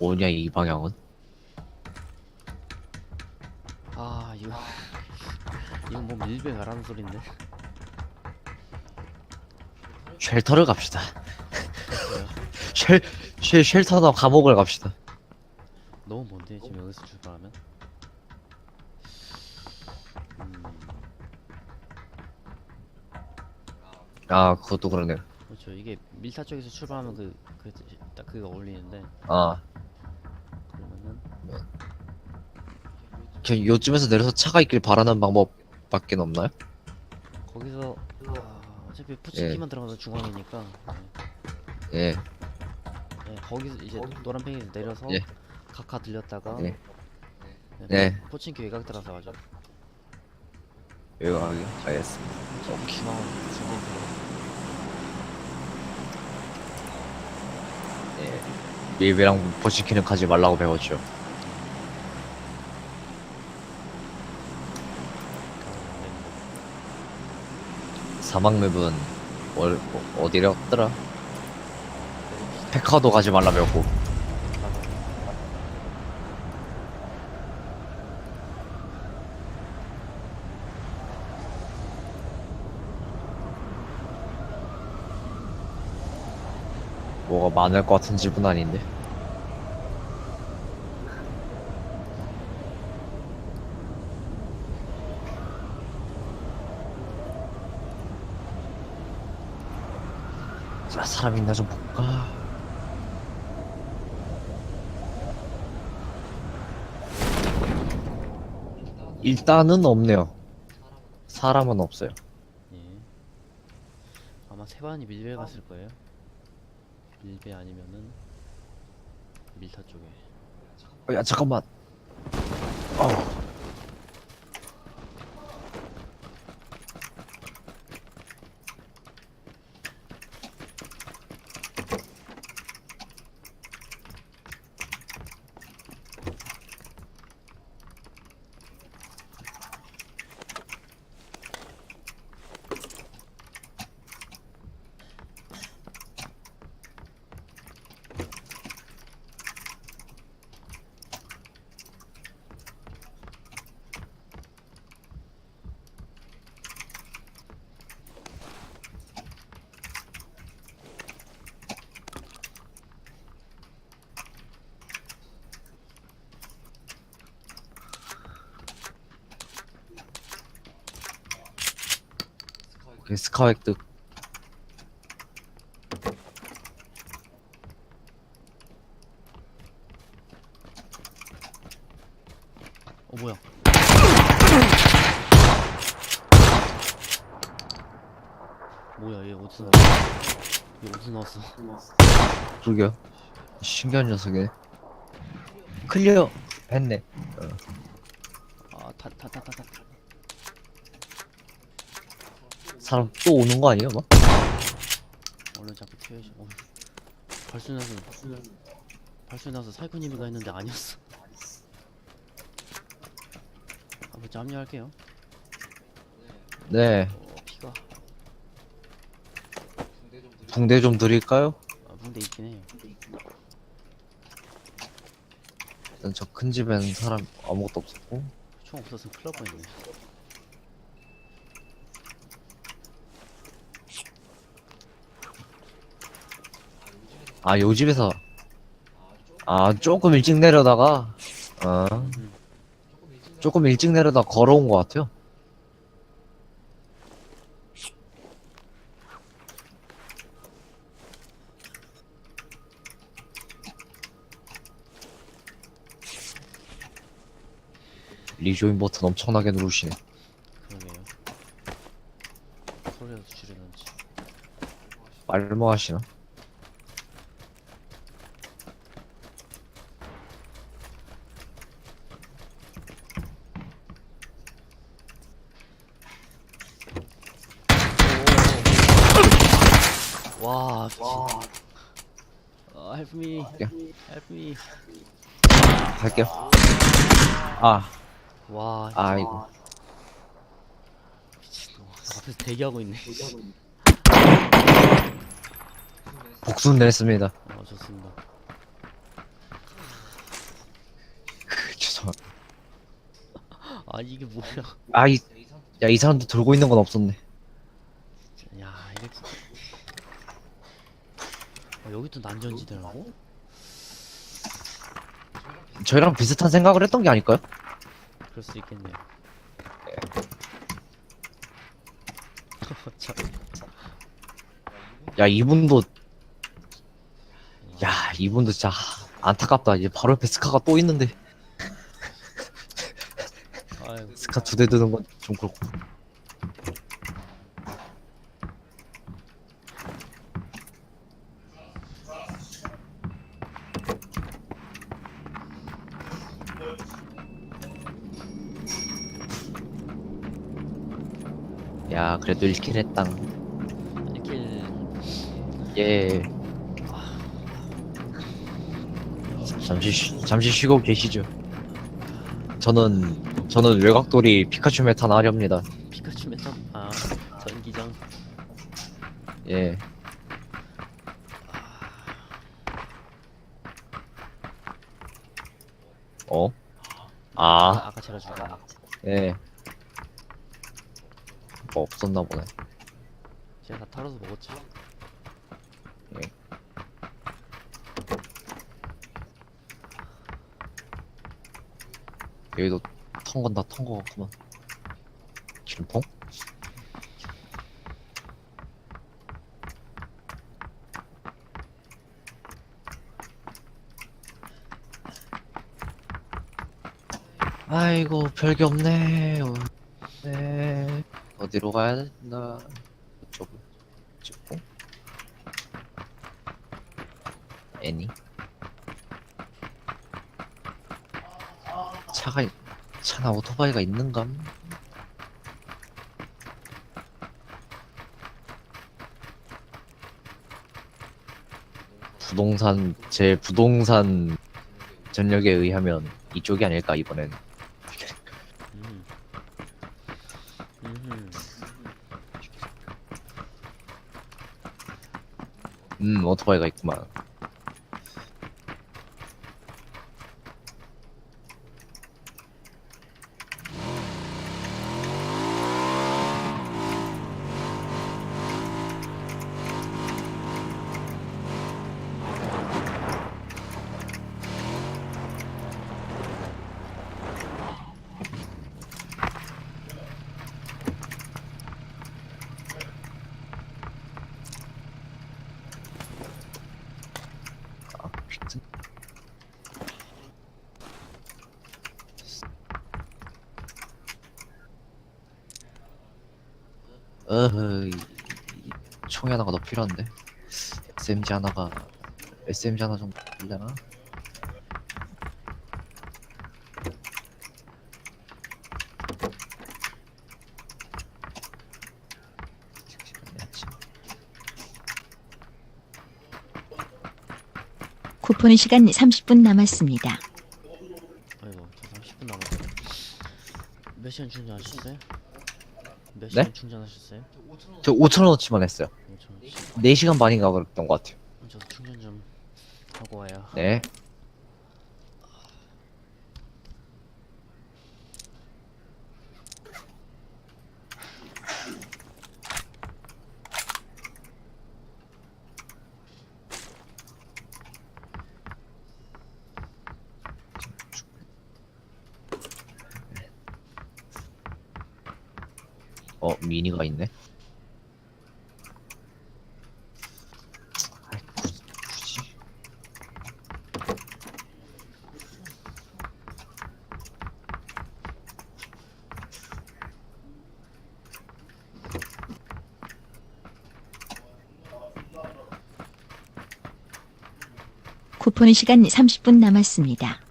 뭐냐 이 방향은? 아 이거 이건 뭐 밀배 가라는 소린데 쉘터를 갑시다. 쉘, 쉘, 쉘터나 감옥을 갑시다. 너무 먼데 지금 여기서 출발하면 음 아, 그것도 그러네요. 그렇죠 이게 밀타 쪽에서 출발하면 그 그 딱 그게 어울리는데 아, 그러면은 그냥 요쯤에서 내려서 차가 있길 바라는 방법밖에 없나요? 거기서 아, 어차피 푸치기만 들어가면 중앙이니까 네. 예, 네, 거기서 이제 노란팽이에서 내려서 예. 각하 들렸다가 예. 네, 네. 포친키 외곽 들어서 가죠 여기 가기 알겠습니다. 중앙 중앙 예. 밀배랑 포치키는 가지 말라고 배웠죠. 사막 맵은 월, 어, 어디랬더라? 페카도 가지 말라 배웠고. 뭐가 많을 것 같은 집은 아닌데. 자, 사람 있나 좀 볼까? 일단은 없네요. 사람은 없어요. 예. 아마 세반이 밀배 갔을 거예요. 밀배 아니면은 밀타 쪽에. 어, 야, 잠깐만. 어. 스카획드. 어 뭐야? 뭐야 얘 어디서 나왔어? 얘 어디서 나왔어? 그러게요. 신기한 녀석이네. 클리어 했네. 아타타타타타 사람 또 오는 거 아니에요, 뭐? 얼른 잡고 튀어야지. 어. 발수 나서 발수 나서 사이코님이가 했는데 아니었어. 한번 합류할게요. 네. 어, 피가 붕대 좀 드릴까요? 아, 붕대 있긴 해요. 일단 저 큰 집에는 사람 아무것도 없었고. 총 없었으면 큰일 날 뻔했네. 아, 요 집에서. 아, 조금 일찍 내려다가. 어. 조금 일찍 내려다 걸어온 것 같아요. 리조인 버튼 엄청나게 누르시네. 그러게요. 소리라도 줄이는지. 말뭐 하시나? 갈게요. 아, 아. 와. 아, 이거. 앞에서 대기하고 있네. 복수 냈습니다. 어, 좋습니다. 그, 죄송합니다. 아, 이게 뭐야. 아, 이, 야, 이 사람도 돌고 있는 건 없었네. 야, 이게 아, 여기 또 난전지대라고? 저희랑 비슷한 생각을 했던 게 아닐까요? 그럴 수 있겠네요. 참. 야 이분도 야 이분도 진짜 안타깝다. 이제 바로 옆에 스카가 또 있는데. 아이고. 스카 두 대 드는 건 좀 그렇고 야 그래도 1킬 했당 이렇게 예. 잠시 쉬, 잠시 쉬고 계시죠. 저는 저는 외곽돌이 피카츄 메타나 하렵니다. 피카츄 메타 아 전기장. 예 어? 아, 아, 아 까 제가 죽은 거 예. 뭐 없었나 보네. 제가 다 털어서 먹었지 여기도 턴 건 다 턴 거 같구만. 기름통? 아이고 별게 없네. 어, 네. 어디로 가야 되나? 이쪽으로 찍고. 애니. 차가 있- 차나 오토바이가 있는감? 부동산 제 부동산 전력에 의하면 이쪽이 아닐까 이번엔 음 오토바이가 있구만 어허 총이 하나가 더 필요한데 SMG 하나가 SMG 하나 정도 되려나? 쿠폰 시간 30분 남았습니다. 아이고 저 30분 남았어요 몇 시간 충전하셨어요? 몇 네? 시간 충전하셨어요? 저 5천원어치만 했어요. 5천 4시간 반인가 그랬던 것 같아요. 저도 충전 좀 하고 와요. 네 어 미니가 있네 쿠폰 시간 30분 남았습니다.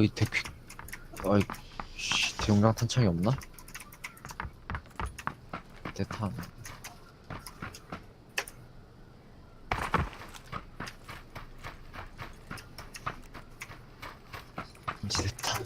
어이 대퀴 어이 씨, 대용량 탄창이 없나? 대탄 인지 대탄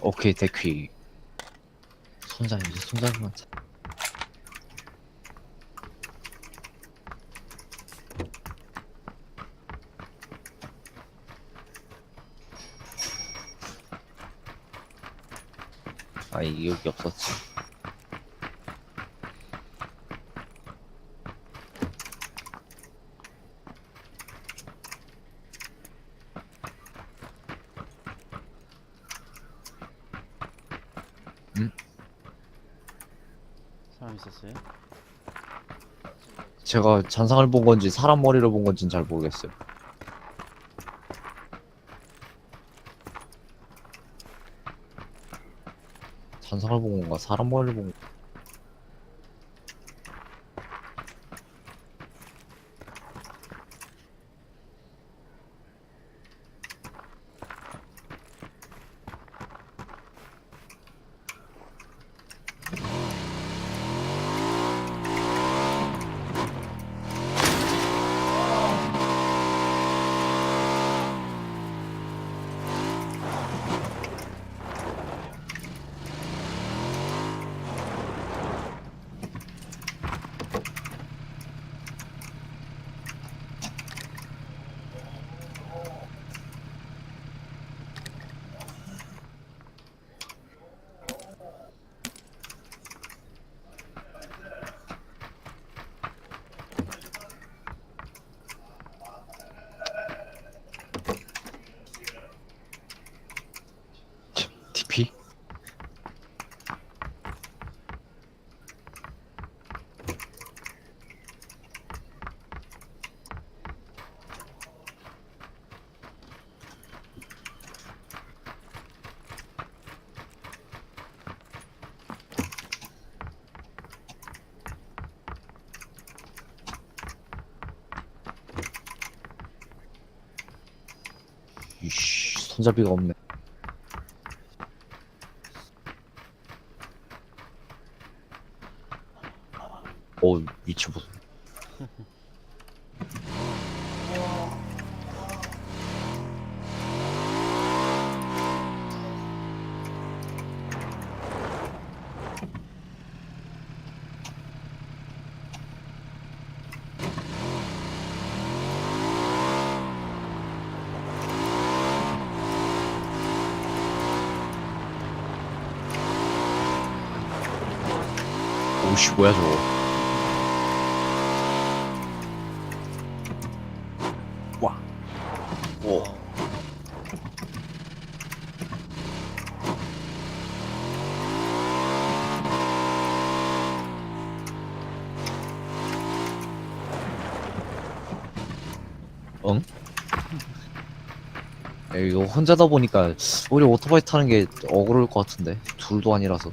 오케이 대퀴. 손잡이 손잡이만 찾- 아 이게 여기 없었지 사람 있었어요? 제가 잔상을 본 건지 사람 머리를 본 건지는 잘 모르겠어요 잔상을 본 건가 사람 머리를 본 건가 TP? 이씨 손잡이가 없네. 어 위치 보소 오씨 뭐야 저거 와. 오. 응? 야, 이거 혼자다 보니까 오히려 오토바이 타는 게 억울할 것 같은데 둘도 아니라서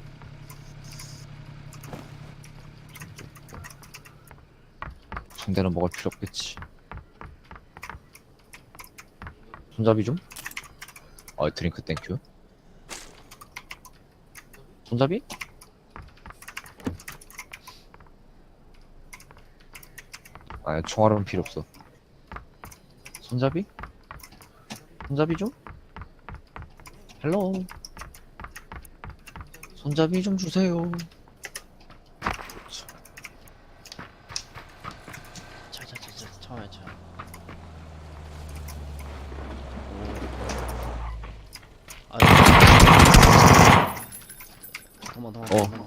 상대는 먹을 필요 없겠지 손잡이 좀? 아 드링크 땡큐 손잡이? 아 총알은 필요 없어 손잡이? 손잡이 좀? 헬로 손잡이 좀 주세요 차차차차 처음에 차. 오. 아. 도망 도망 어. 도망.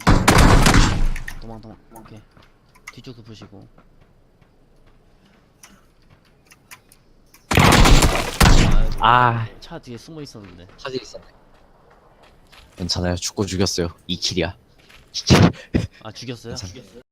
도망 도망. 오케이. 뒤쪽도 부시고. 아 차 뒤에 숨어 있었는데. 사진 있었네 괜찮아요 죽고 죽였어요 2킬이야 아 죽였어요?